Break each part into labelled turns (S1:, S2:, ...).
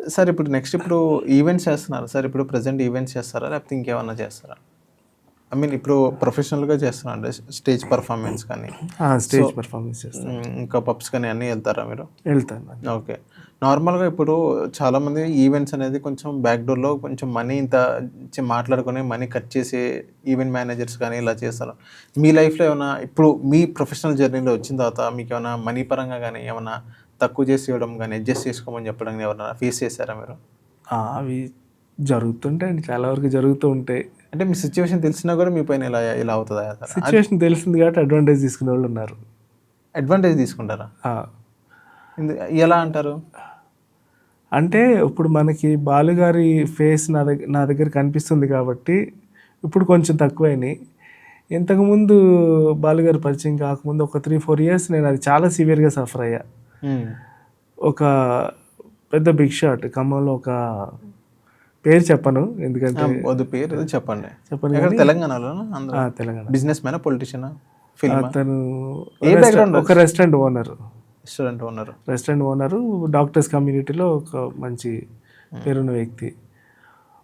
S1: Sir ఇప్పుడు next ఇప్పుడు events చేస్తున్నారు. సార్ ఇప్పుడు ప్రజెంట్ ఈవెంట్స్ చేస్తారా? లేకపోతే ఇంకేమన్నా చేస్తారా? ఐ మీన్ ఇప్పుడు ప్రొఫెషనల్గా చేస్తున్నారు అంటే స్టేజ్ పర్ఫార్మెన్స్ కానీ.
S2: స్టేజ్ పర్ఫార్మెన్స్
S1: ఇంకా పబ్స్ కానీ అన్నీ వెళ్తారా మీరు?
S2: వెళ్తాను
S1: ఓకే నార్మల్గా ఇప్పుడు చాలామంది ఈవెంట్స్ అనేది కొంచెం బ్యాక్ డోర్లో కొంచెం మనీ ఇంత మాట్లాడుకొని మనీ కట్ చేసి ఈవెంట్ మేనేజర్స్ కానీ ఇలా చేస్తారు. మీ లైఫ్లో ఏమైనా ఇప్పుడు మీ ప్రొఫెషనల్ జర్నీలో వచ్చిన తర్వాత మీకు ఏమైనా మనీ పరంగా కానీ ఏమైనా తక్కువ చేసి ఇవ్వడం కానీ అడ్జస్ట్ చేసుకోమని చెప్పడం కానీ ఎవరైనా ఫేస్ చేశారా మీరు?
S2: అవి జరుగుతుంటాయండి చాలా వరకు జరుగుతూ ఉంటాయి.
S1: అంటే మీ సిచ్యువేషన్ తెలిసినా కూడా మీ పైన ఇలా ఇలా అవుతుందా?
S2: సిచ్యువేషన్ తెలిసింది కాబట్టి అడ్వాంటేజ్ తీసుకునే వాళ్ళు ఉన్నారు.
S1: అడ్వాంటేజ్ తీసుకుంటారా? ఎలా అంటారు?
S2: అంటే ఇప్పుడు మనకి బాలుగారి ఫేస్ నా దగ్గర నా దగ్గర కనిపిస్తుంది కాబట్టి ఇప్పుడు కొంచెం తక్కువైనాయి. ఇంతకుముందు బాలుగారి పరిచయం కాకముందు ఒక త్రీ ఫోర్ ఇయర్స్ నేను అది చాలా సివియర్గా సఫర్ అయ్యా. ఒక పెద్ద బిగ్ షాట్ ఖమ్మంలో ఒక పేరు చెప్పను ఎందుకంటే
S1: వద్దు పేరు చెప్పండి.
S2: చెప్పను
S1: ఎక్కడ? తెలంగాణలో
S2: తెలంగాణ.
S1: బిజినెస్ మ్యాన్ పొలిటీషియనా?
S2: అతను ఒక restaurant owner
S1: restaurant owner
S2: restaurant owner doctors కమ్యూనిటీలో ఒక మంచి పేరున్న వ్యక్తి.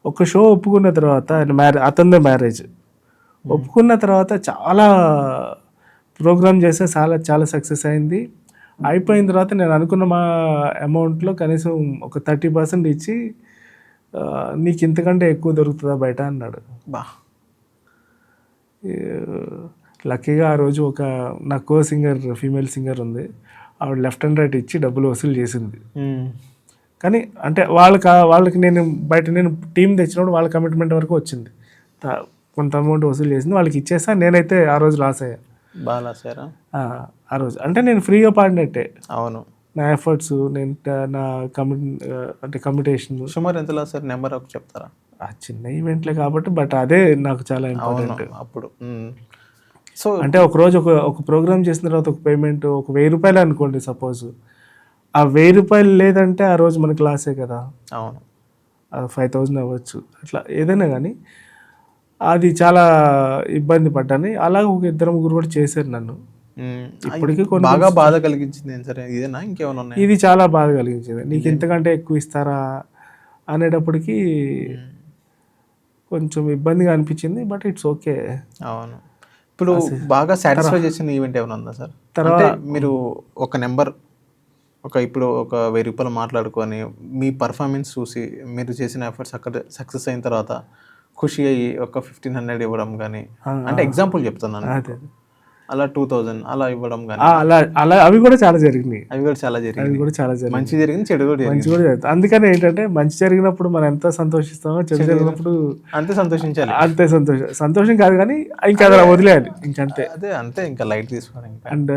S2: ఒక షో ఒప్పుకున్న తర్వాత ఆయన మ్యారే అతనిదే మ్యారేజ్. ఒప్పుకున్న తర్వాత చాలా ప్రోగ్రామ్ చేస్తే చాలా చాలా సక్సెస్ అయింది. అయిపోయిన తర్వాత నేను అనుకున్న మా అమౌంట్లో కనీసం ఒక థర్టీ పర్సెంట్ ఇచ్చి నీకు ఇంతకంటే ఎక్కువ దొరుకుతుందా బయట అన్నాడు.
S1: బా.
S2: లక్కీగా ఆ రోజు ఒక నా కో సింగర్ ఫీమేల్ సింగర్ ఉంది. ఆవిడ లెఫ్ట్ అండ్ రైట్ ఇచ్చి డబ్బులు వసూలు చేసింది. కానీ అంటే వాళ్ళకి వాళ్ళకి నేను బయట నేను టీం తెచ్చినప్పుడు వాళ్ళ కమిట్మెంట్ వరకు వచ్చింది. కొంత అమౌంట్ వసూలు చేసింది. వాళ్ళకి ఇచ్చేస్తా నేనైతే ఆ రోజు లాస్ అయ్యా.
S1: బాగా సారా
S2: ఆ, ఆ రోజు. అంటే నేను ఫ్రీగా పాడినట్టే.
S1: అవును.
S2: నా ఎఫర్ట్స్ నేను నా కమి అంటే కమిటేషన్
S1: సుమారు ఎంతలా సార్ నెంబర్ ఒక చెప్తారా?
S2: ఆ చిన్న ఈవెంట్లే కాబట్టి బట్ అదే నాకు చాలా ఇంపార్టెంట్
S1: అప్పుడు. సో
S2: అంటే ఒక రోజు ఒక ఒక ప్రోగ్రామ్ చేసిన తర్వాత ఒక పేమెంట్ ఒక వెయ్యి రూపాయలు అనుకోండి సపోజ్. ఆ వెయ్యి రూపాయలు లేదంటే ఆ రోజు మనకి లాసే కదా.
S1: అవును.
S2: ఫైవ్ థౌజండ్ అవ్వచ్చు. అట్లా ఏదైనా కానీ. అది చాలా ఇబ్బంది పడ్డాను. అలాగే ఒక ఇద్దరు ముగ్గురు కూడా చేశారు నన్ను. ఇప్పటికీ కొన్ని
S1: బాగా బాధ కలిగించింది ఏం సరే? ఇదేనా? ఇంకేమైనా ఉన్నాయి?
S2: ఇది చాలా బాధ కలిగించింది. నీకు ఇంతకంటే ఎక్కువ ఇస్తారా అనేటప్పటికి కొంచెం ఇబ్బందిగా అనిపించింది బట్ ఇట్స్ ఓకే.
S1: అవును. ఇప్పుడు బాగా సాటిస్ఫై చేసిన ఈవెంట్ ఏమైనా ఉందా సార్?
S2: తర్వాత-
S1: అంటే మీరు ఒక నెంబర్ ఒక ఇప్పుడు ఒక వెయ్యి రూపాయలు మాట్లాడుకొని మీ పర్ఫార్మెన్స్ చూసి మీరు చేసిన ఎఫర్ట్స్ అక్కడ సక్సెస్ అయిన తర్వాత ఖుషి అయ్యి ఒక ఫిఫ్టీన్ హండ్రెడ్ ఇవ్వడం కానీ అంటే ఎగ్జాంపుల్ చెప్తున్నాను. అలా టూ థౌజండ్ అలా ఇవ్వడం కానీ.
S2: అలా అలా అవి కూడా చాలా జరిగినాయి.
S1: అవి కూడా చాలా
S2: అవి
S1: జరిగింది
S2: కూడా చాలా జరిగినాయి.
S1: మంచి జరిగింది చెడు కూడా జరిగింది.
S2: మంచి కూడా జరుగుతుంది. అందుకని ఏంటంటే మంచి జరిగినప్పుడు మనం ఎంత సంతోషిస్తామో చెడు జరిగినప్పుడు
S1: అంతే సంతోషించాలి.
S2: అంతే సంతోషం. సంతోషం కాదు కానీ ఇంకా అలా వదిలేయాలి. ఇంకంతే
S1: అదే అంతే ఇంకా లైట్ తీసుకోవడం ఇంకా.
S2: And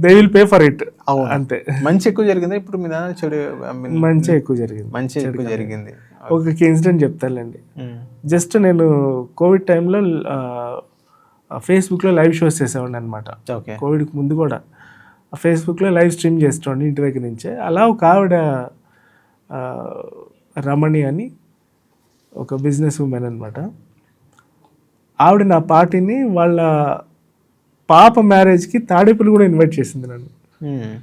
S2: they will pay for it
S1: అవును.
S2: అంతే.
S1: మంచి ఎక్కువ జరిగింది? ఇప్పుడు మీ చెడు
S2: మంచి ఎక్కువ జరిగింది.
S1: మంచి ఎక్కువ జరిగింది.
S2: ఒక ఇన్సిడెంట్ చెప్తానండి
S1: ఉమ్.
S2: జస్ట్ నేను కోవిడ్ టైంలో ఫేస్బుక్లో లైవ్ షోస్ చేసేవాడిని అనమాట
S1: ఓకే.
S2: కోవిడ్కి ముందు కూడా. ఫేస్బుక్లో లైవ్ స్ట్రీమ్ చేస్తుండే ఇంటి దగ్గర నుంచే. అలా ఒక ఆవిడ రమణి అని ఒక బిజినెస్ ఉమెన్ అనమాట ఆవిడ నా పార్టీని వాళ్ళ పాప మ్యారేజ్కి తాడేపులు కూడా ఇన్వైట్ చేసింది నన్ను.
S1: ఉమ్.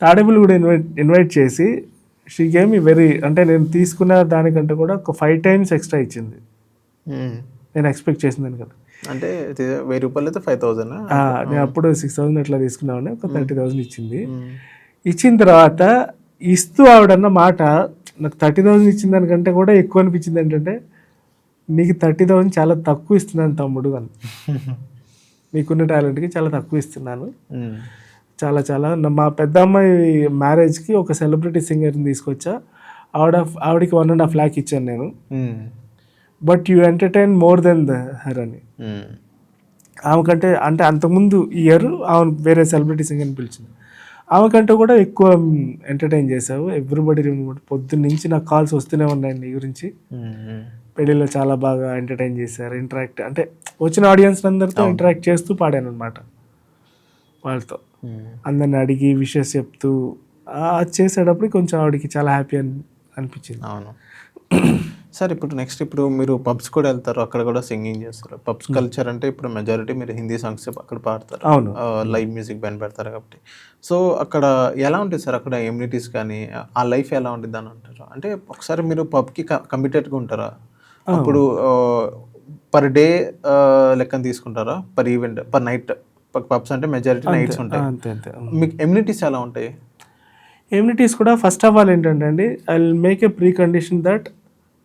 S2: తాడేపులు కూడా ఇన్వైట్ ఇన్వైట్ చేసి షీ గేమ్ వెరీ అంటే నేను తీసుకున్న దానికంటే కూడా ఒక ఫైవ్ టైమ్స్ ఎక్స్ట్రా ఇచ్చింది. నేను ఎక్స్పెక్ట్ చేసిందని కదా.
S1: అంటే వెయ్యి రూపాయలు అయితే ఫైవ్ థౌజండ్
S2: ఆ, నేను అప్పుడు సిక్స్ థౌసండ్ అట్లా తీసుకున్నామని ఒక థర్టీ థౌసండ్ ఇచ్చింది. ఇచ్చిన తర్వాత ఇస్తూ ఆవిడన్న మాట నాకు థర్టీ థౌసండ్ ఇచ్చిన దానికంటే కూడా ఎక్కువ అనిపించింది ఏంటంటే నీకు థర్టీ థౌసండ్ చాలా తక్కువ ఇస్తున్నాను తమ్ముడు అని. నీకున్న టాలెంట్కి చాలా తక్కువ ఇస్తున్నాను. చాలా చాలా. మా పెద్ద అమ్మాయి మ్యారేజ్కి ఒక సెలబ్రిటీ సింగర్ని తీసుకొచ్చా. ఆవిడ ఆవిడకి వన్ అండ్ హాఫ్ ల్యాక్ ఇచ్చాను నేను. But you entertain more than the her అని ఆమెకంటే అంటే అంతకుముందు ఇయర్ ఆమె వేరే సెలబ్రిటీ సింగర్ని పిలిచింది. ఆమెకంటే కూడా ఎక్కువ ఎంటర్టైన్ చేసావు ఎవ్రీబడి పొద్దున్న నుంచి నాకు కాల్స్ వస్తూనే ఉన్నాయి నీ గురించి. పెళ్ళిలో చాలా బాగా ఎంటర్టైన్ చేశారు. ఇంటరాక్ట్ అంటే వచ్చిన ఆడియన్స్ అందరితో ఇంటరాక్ట్ చేస్తూ పాడాను అనమాట వాళ్ళతో అందరిని అడిగి విషెస్ చెప్తూ అది చేసేటప్పుడు కొంచెం ఆవిడకి చాలా హ్యాపీ అని అనిపించింది.
S1: అవును. సార్ ఇప్పుడు నెక్స్ట్ ఇప్పుడు మీరు పబ్స్ కూడా వెళ్తారు అక్కడ కూడా సింగింగ్ చేస్తారు. పబ్స్ కల్చర్ అంటే ఇప్పుడు మెజారిటీ మీరు హిందీ సాంగ్స్ అక్కడ పాడతారు.
S2: అవును.
S1: లైవ్ మ్యూజిక్ బ్యాండ్ పెడతారు కాబట్టి. సో అక్కడ ఎలా ఉంటుంది సార్ అక్కడ ఎమ్యూనిటీస్ కానీ ఆ లైఫ్ ఎలా ఉంటుంది అని అంటారు? అంటే ఒకసారి మీరు పబ్కి కమిటెడ్గా ఉంటారా? అప్పుడు పర్ డే లెక్కన తీసుకుంటారా? Per event per night pubs అంటే మెజారిటీ నైట్స్ ఉంటాయి. మీకు ఎమ్యూనిటీస్ ఎలా ఉంటాయి?
S2: ఎమ్యూనిటీస్ కూడా ఫస్ట్ ఆఫ్ ఆల్ ఏంటంటే అండి I will make a precondition that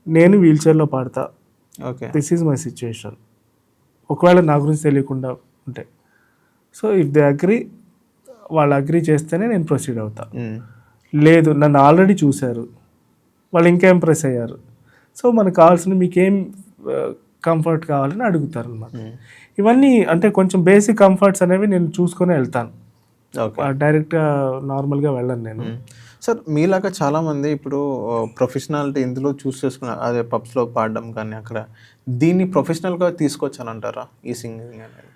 S2: నేను వీల్ చైర్లో పాడతా.
S1: Okay.
S2: This is my situation ఒకవేళ నా గురించి తెలియకుండా ఉంటే. సో ఇఫ్ దే అగ్రి వాళ్ళు అగ్రి చేస్తేనే నేను ప్రొసీడ్ అవుతా. లేదు నన్ను ఆల్రెడీ చూశారు. వాళ్ళు ఇంకా ఇంప్రెస్ అయ్యారు. సో మనకు కావాల్సిన మీకేం కంఫర్ట్ కావాలని అడుగుతారు అనమాట ఇవన్నీ అంటే కొంచెం బేసిక్ కంఫర్ట్స్ అనేవి నేను చూసుకొని వెళ్తాను.
S1: ఓకే
S2: డైరెక్ట్గా నార్మల్గా వెళ్ళను నేను.
S1: సార్ మీలాగా చాలా మంది ఇప్పుడు ప్రొఫెషనాలిటీ ఇందులో చూస్ చేసుకున్నారు అదే పబ్స్లో పాడడం కానీ అక్కడ దీన్ని ప్రొఫెషనల్గా తీసుకొచ్చానంటారా ఈ సింగింగ్ అనేది?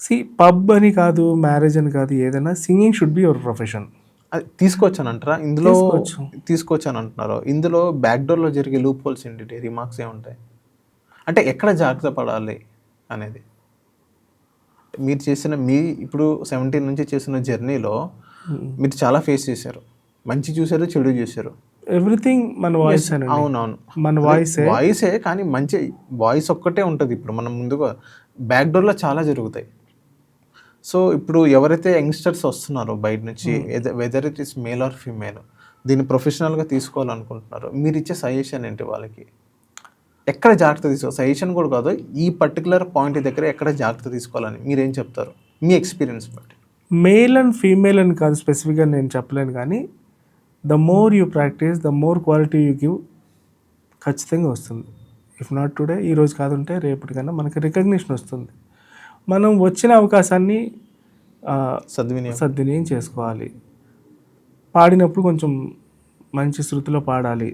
S2: సి పబ్ అని కాదు మ్యారేజ్ అని కాదు ఏదైనా singing should be your profession.
S1: అది తీసుకొచ్చానంటారా? ఇందులో. తీసుకొచ్చాను అంటున్నారు ఇందులో బ్యాక్ డోర్లో జరిగే లూప్ హోల్స్ ఏంటి రిమార్క్స్ ఏముంటాయి అంటే ఎక్కడ జాగ్రత్త పడాలి అనేది? మీరు చేసిన మీ ఇప్పుడు సెవెంటీన్ నుంచి చేసిన జర్నీలో మీరు చాలా ఫేస్ చేశారు. మంచి చూశారు చెడు చూశారు.
S2: ఎవ్రీథింగ్ మన వాయిస్
S1: అవునవును.
S2: మన వాయిస్
S1: వాయిసే కానీ మంచి వాయిస్ ఒక్కటే ఉంటుంది. ఇప్పుడు మనం ముందుగా బ్యాక్ డోర్లో చాలా జరుగుతాయి. సో ఇప్పుడు ఎవరైతే యంగ్స్టర్స్ వస్తున్నారో బయట నుంచి whether it is male or female దీన్ని ప్రొఫెషనల్గా తీసుకోవాలనుకుంటున్నారు. మీరు ఇచ్చే సజెషన్ ఏంటి వాళ్ళకి? ఎక్కడ జాగ్రత్త తీసుకో సజెషన్ కూడా కాదు ఈ పర్టికులర్ పాయింట్ దగ్గర ఎక్కడ జాగ్రత్త తీసుకోవాలని మీరేం చెప్తారు? మీ ఎక్స్పీరియన్స్ బట్టి.
S2: మేల్ అండ్ ఫీమేల్ అని కాదు స్పెసిఫిక్గా నేను చెప్పలేను కానీ the more you practice the more quality you give ఖచ్చితంగా వస్తుంది. ఇఫ్ నాట్ టుడే ఈ రోజు కాదుంటే రేపటికన్నా మనకి రికగ్నిషన్ వస్తుంది. మనం వచ్చిన అవకాశాన్ని
S1: సద్వినియోగం
S2: సద్వినియోగం చేసుకోవాలి. పాడినప్పుడు కొంచెం మంచి శృతిలో పాడాలి.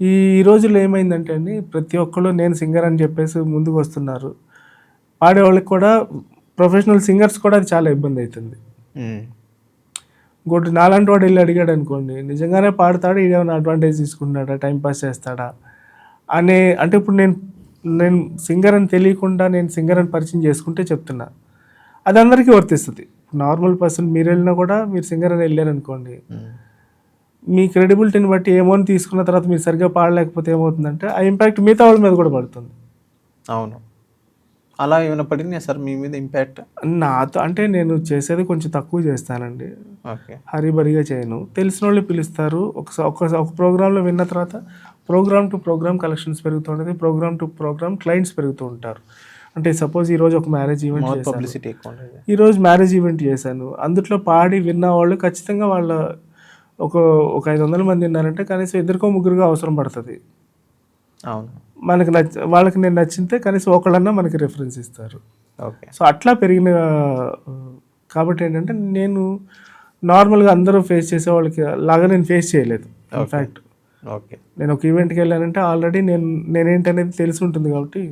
S2: ఈ రోజుల్లో ఏమైందంటే అండి ప్రతి ఒక్కళ్ళు నేను సింగర్ అని చెప్పేసి ముందుకు వస్తున్నారు. పాడేవాళ్ళకి కూడా ప్రొఫెషనల్ సింగర్స్ కూడా అది చాలా ఇబ్బంది అవుతుంది. ఇంకోటి నాలాంటి వాడు వెళ్ళి అడిగాడు అనుకోండి నిజంగానే పాడతాడా? ఈడేమైనా అడ్వాంటేజ్ తీసుకుంటాడా టైం పాస్ చేస్తాడా? అనే అంటే ఇప్పుడు నేను నేను సింగర్ అని తెలియకుండా నేను సింగర్ అని పరిచయం చేసుకుంటే చెప్తున్నా. అది అందరికీ వర్తిస్తుంది. నార్మల్ పర్సన్ మీరు వెళ్ళినా కూడా మీరు సింగర్ అని వెళ్ళారు అనుకోండి
S1: ఉమ్.
S2: మీ క్రెడిబిలిటీని బట్టి ఏమో అని తీసుకున్న తర్వాత మీరు సరిగ్గా పాడలేకపోతే ఏమవుతుందంటే ఆ ఇంపాక్ట్ మిగతా వాళ్ళ మీద కూడా పడుతుంది.
S1: అవును. అలా ఏమైనా పడిందా సార్ మీ మీద ఇంపాక్ట్
S2: నాతో అంటే నేను చేసేది కొంచెం తక్కువ చేస్తానండి. హరిబరిగా చేయను. తెలిసిన వాళ్ళు పిలుస్తారు. ఒక ఒక ఒక ప్రోగ్రాంలో విన్న తర్వాత ప్రోగ్రామ్ టు ప్రోగ్రామ్ కలెక్షన్స్ పెరుగుతూ ఉంటుంది ప్రోగ్రామ్ టు ప్రోగ్రామ్ క్లయింట్స్ పెరుగుతూ ఉంటారు. అంటే సపోజ్ ఈరోజు ఒక మ్యారేజ్ ఈవెంట్
S1: పబ్లిసిటీ ఎక్కువ
S2: ఈరోజు మ్యారేజ్ ఈవెంట్ చేశాను. అందుట్లో పాడి విన్న వాళ్ళు ఖచ్చితంగా వాళ్ళ ఒక ఒక ఐదు వందల మంది ఉన్నారంటే కనీసం ఇద్దరికో ముగ్గురుగా అవసరం పడుతుంది.
S1: అవును.
S2: మనకి నచ్చ వాళ్ళకి నేను నచ్చితే కనీసం ఒకళ్ళన్నా మనకి రెఫరెన్స్ ఇస్తారు.
S1: ఓకే.
S2: సో అట్లా పెరిగిన కాబట్టి ఏంటంటే నేను నార్మల్గా అందరూ ఫేస్ చేసే వాళ్ళకి లాగా నేను ఫేస్ చేయలేదు ఇన్ఫ్యాక్ట్
S1: ఓకే
S2: నేను ఒక ఈవెంట్కి వెళ్ళానంటే ఆల్రెడీ నేను నేనేంటి అనేది తెలిసి ఉంటుంది కాబట్టి